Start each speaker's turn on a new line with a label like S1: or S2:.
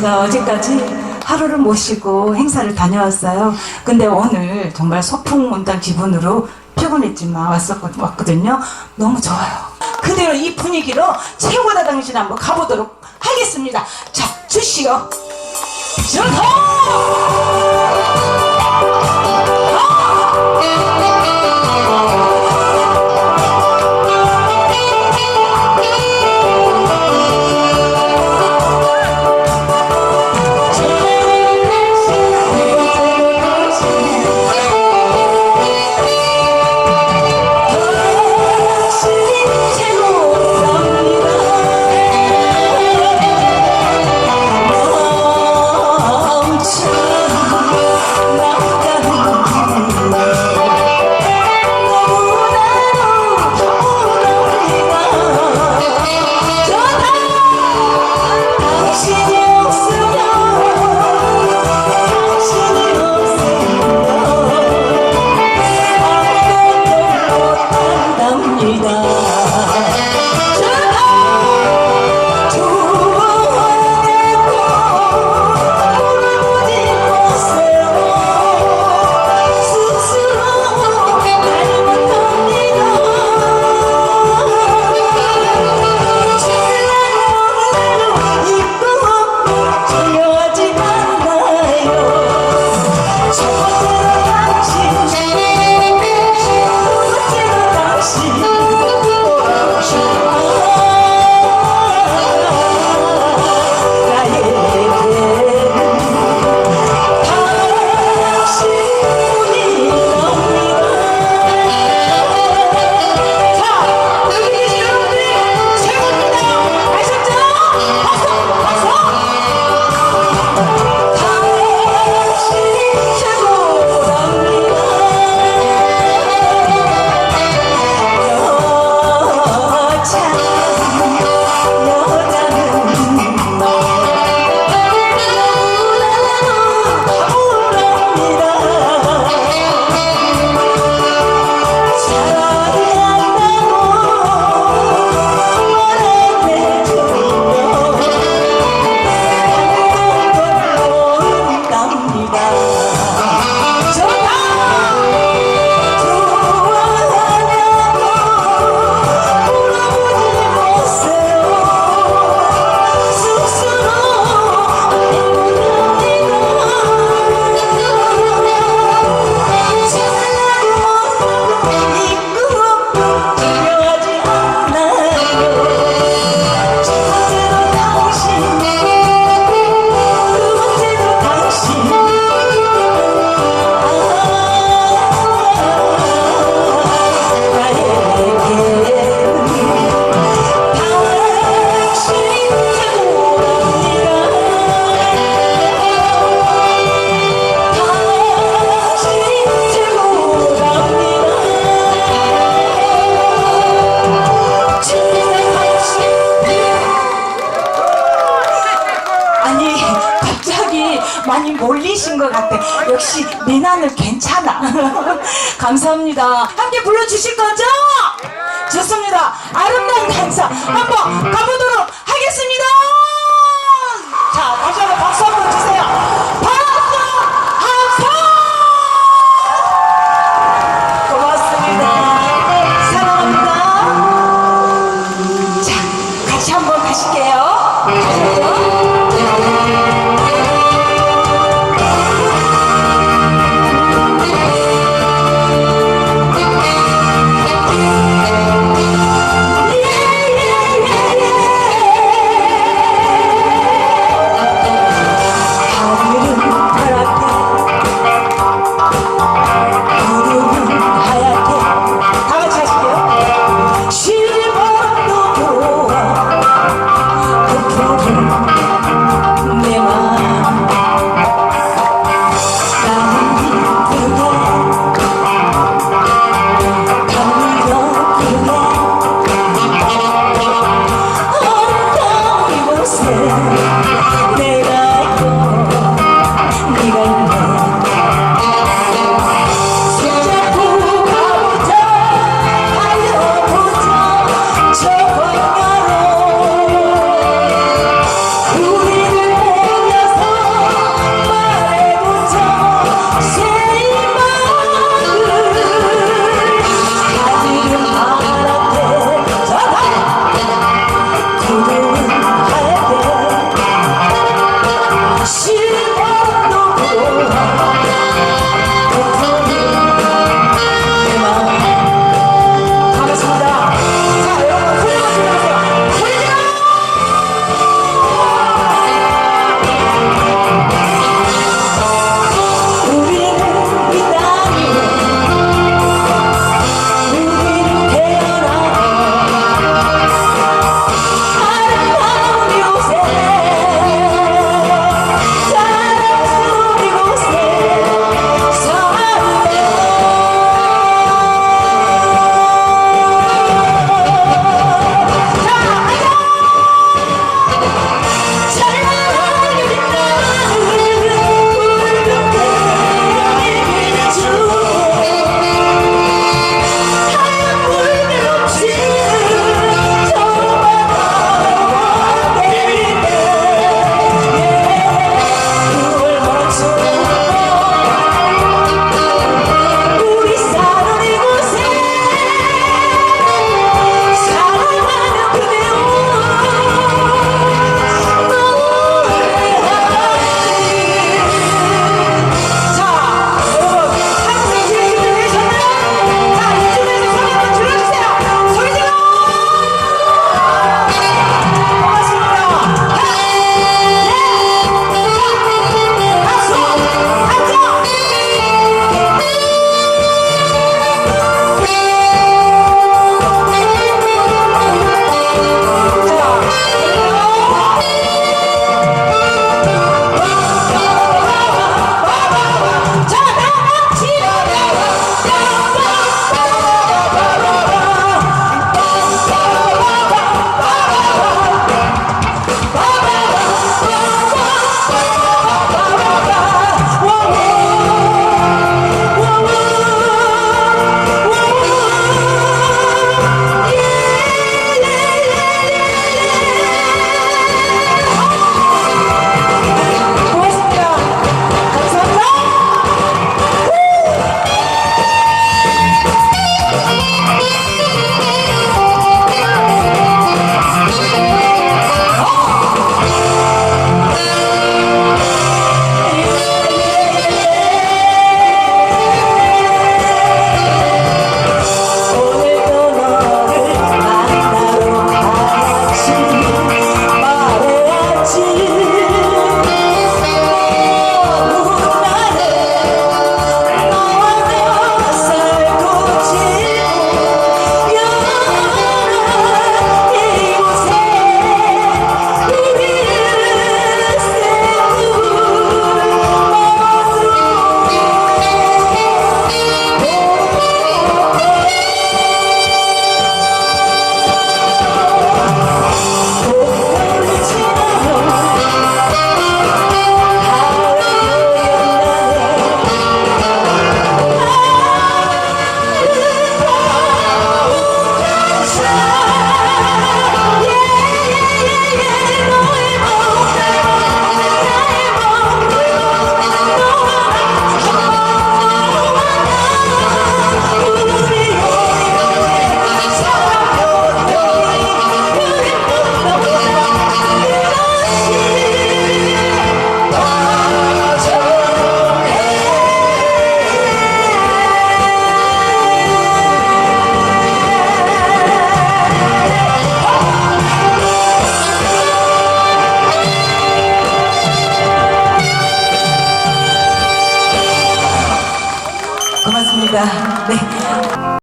S1: 제가 어제까지 하루를 못 쉬고 행사를 다녀왔어요. 근데 오늘 정말 소풍 온다는 기분으로 피곤했지만 왔었거든요. 너무 좋아요. 그대로 이 분위기로 최고다 당신 한번 가보도록 하겠습니다. 자, 주시오. 저서! 감사합니다. 함께 불러주실 거죠? 좋습니다. 아름다운 행사 한번 가보도록 하겠습니다. 자, 다시 한번 박수